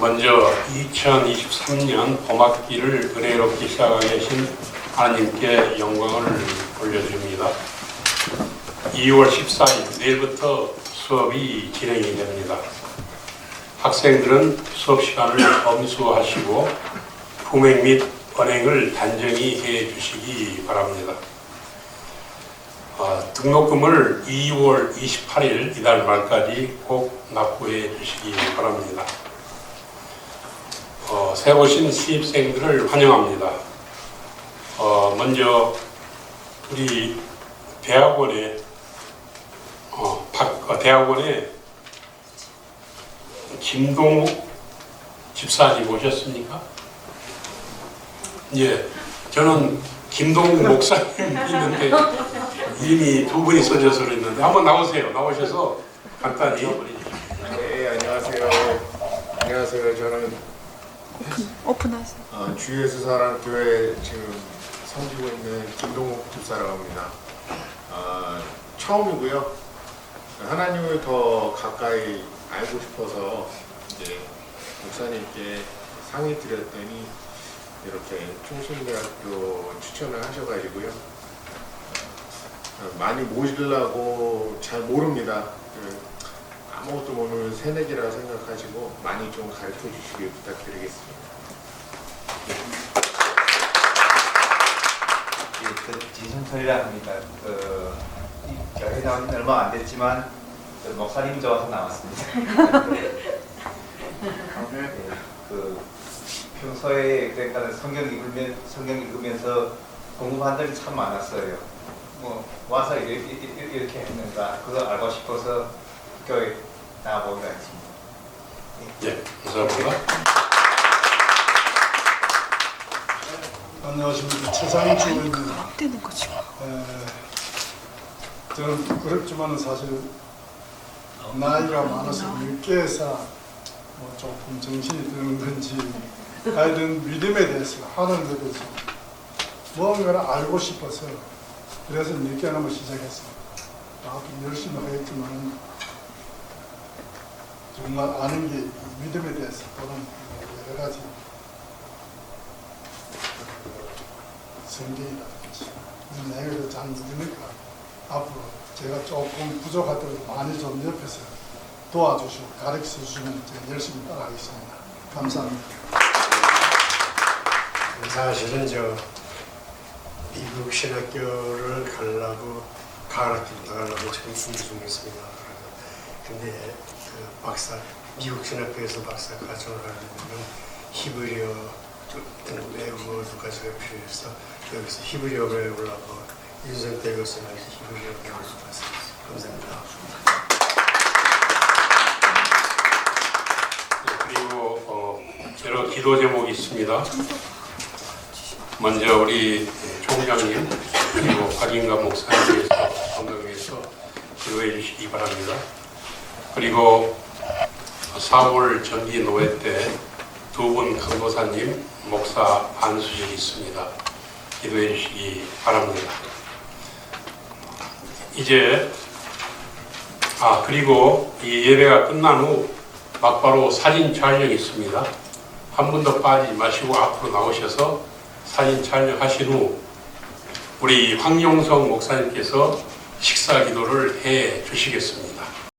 먼저 2023년 봄학기를 은혜롭게 시작하게 하신 하나님께 영광을 올려드립니다. 2월 14일 내일부터 수업이 진행이 됩니다. 학생들은 수업 시간을 검수하시고 품행 및 언행을 단정히 해 주시기 바랍니다. 어, 등록금을 2월 28일 이달 말까지 꼭 납부해 주시기 바랍니다. 어, 새 오신 신입생들을 환영합니다. 어, 먼저 우리 대학원에 어, 박, 어, 대학원에 김동욱 집사님 오셨습니까? 예, 저는 김동욱 목사님 있는데 이미 두 분이 써져서 그랬는데 한번 나오세요. 나오셔서 간단히 네, 안녕하세요. 안녕하세요. 저는 오픈하세요. 어, 주예수 사랑교회 지금 섬기고 있는 김동욱 집사라고 합니다. 어, 처음이고요. 하나님을 더 가까이 알고 싶어서 이제 목사님께 상의 드렸더니 이렇게 충신대학교 추천을 하셔가지고요. 어, 많이 모시려고 잘 모릅니다. 그, 아무것도 모르는 새내기라 생각하시고 많이 좀 가르쳐 주시길 부탁드리겠습니다. 예, 그 진순철이라 합니다. 그이 교회 나온 지 얼마 안 됐지만 그 목사님 좋아서 나왔습니다. 예, 그 평소에 그러니까 성경 읽으면 성경 읽으면서 궁금한 점이 참 많았어요. 뭐 와서 이렇게, 이렇게, 이렇게 했는가 그거 알고 싶어서 교회 나와보기로 했습니다. 예, 감사합니다. 안녕하십니까 최상주입니다. 되는 거지. 에, 저는 부끄럽지만 사실 나이가 많아서 늦게 해서 뭐 조금 정신이 드는 건지 하여튼 믿음에 대해서 하는 데 대해서 무언가를 알고 싶어서 그래서 늦게 하는 걸 시작했어요. 나도 열심히 하겠지만 정말 아는 게 믿음에 대해서 또는 여러 가지 성경이라든지 이런 내용을 잘 모르니까 앞으로 제가 조금 부족하더라도 많이 좀 옆에서 도와주시고 가르쳐 주시면 제가 열심히 따라하겠습니다. 감사합니다. 사실은 저 미국 신학교를 가려고 가르친다 가려고 지금 준비 중에 있습니다. 근데 그 박사 미국 신학교에서 박사 과정을 하려면 히브리어 등 외국어 두 가지가 필요해서 여기서 히브리어 배우려고 인생 때 이것을 해서 히브리어 배우고 왔습니다. 감사합니다. 네, 그리고 어, 여러 기도 제목이 있습니다. 먼저 우리 총장님 그리고 박인감 목사님께서 건강해서 기도해 주시기 바랍니다. 그리고 4월 전기 노회 때 두분 강도사님 목사 안수절이 있습니다. 기도해 주시기 바랍니다. 이제 아 그리고 이 예배가 끝난 후 막바로 사진 촬영이 있습니다. 한 분도 빠지지 마시고 앞으로 나오셔서 사진 촬영하신 후 우리 황용성 목사님께서 식사 기도를 해 주시겠습니다.